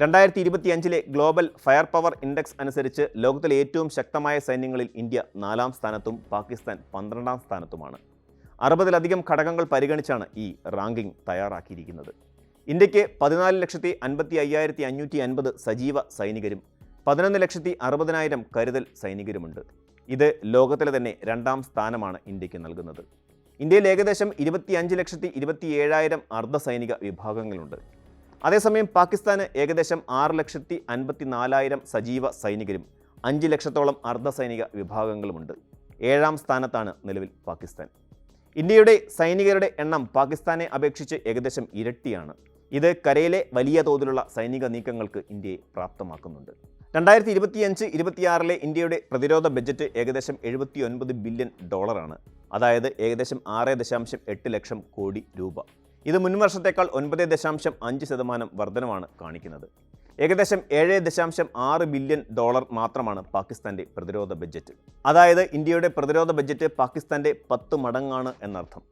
രണ്ടായിരത്തി ഇരുപത്തിയഞ്ചിലെ global fire power index അനുസരിച്ച് ലോകത്തിലെ ഏറ്റവും ശക്തമായ സൈന്യങ്ങളിൽ ഇന്ത്യ നാലാം സ്ഥാനത്തും പാകിസ്ഥാൻ പന്ത്രണ്ടാം സ്ഥാനത്തുമാണ്. അറുപതിലധികം ഘടകങ്ങൾ പരിഗണിച്ചാണ് ഈ റാങ്കിംഗ് തയ്യാറാക്കിയിരിക്കുന്നത്. ഇന്ത്യയ്ക്ക് പതിനാല് ലക്ഷത്തി അൻപത്തി അയ്യായിരത്തി അഞ്ഞൂറ്റി അൻപത് സജീവ സൈനികരും പതിനൊന്ന് ലക്ഷത്തി അറുപതിനായിരം കരുതൽ സൈനികരുമുണ്ട്. ഇത് ലോകത്തിലെ തന്നെ രണ്ടാം സ്ഥാനമാണ് ഇന്ത്യയ്ക്ക് നൽകുന്നത്. ഇന്ത്യയിൽ ഏകദേശം ഇരുപത്തിയഞ്ച് ലക്ഷത്തി ഇരുപത്തി ഏഴായിരം അർദ്ധ സൈനിക വിഭാഗങ്ങളുണ്ട്. അതേസമയം പാകിസ്ഥാന് ഏകദേശം ആറ് ലക്ഷത്തി അൻപത്തി നാലായിരം സജീവ സൈനികരും അഞ്ച് ലക്ഷത്തോളം അർദ്ധസൈനിക വിഭാഗങ്ങളുമുണ്ട്. ഏഴാം സ്ഥാനത്താണ് നിലവിൽ പാകിസ്ഥാൻ. ഇന്ത്യയുടെ സൈനികരുടെ എണ്ണം പാകിസ്ഥാനെ അപേക്ഷിച്ച് ഏകദേശം ഇരട്ടിയാണ്. ഇത് കരയിലെ വലിയ തോതിലുള്ള സൈനിക നീക്കങ്ങൾക്ക് ഇന്ത്യയെ പ്രാപ്തമാക്കുന്നുണ്ട്. രണ്ടായിരത്തി ഇരുപത്തിയഞ്ച് ഇരുപത്തിയാറിലെ ഇന്ത്യയുടെ പ്രതിരോധ ബജറ്റ് ഏകദേശം എഴുപത്തി ഒൻപത് ബില്യൺ ഡോളറാണ്. അതായത് ഏകദേശം ആറ് ദശാംശം എട്ട് ലക്ഷം കോടി രൂപ. ഇത് മുൻവർഷത്തേക്കാൾ ഒൻപത് ദശാംശം അഞ്ച് ശതമാനം വർധനമാണ് കാണിക്കുന്നത്. ഏകദേശം ഏഴ് ദശാംശം ആറ് ബില്യൺ ഡോളർ മാത്രമാണ് പാകിസ്ഥാന്റെ പ്രതിരോധ ബജറ്റ് അതായത് ഇന്ത്യയുടെ പ്രതിരോധ ബജറ്റ് പാകിസ്ഥാന്റെ പത്ത് മടങ്ങാണ് എന്നർത്ഥം.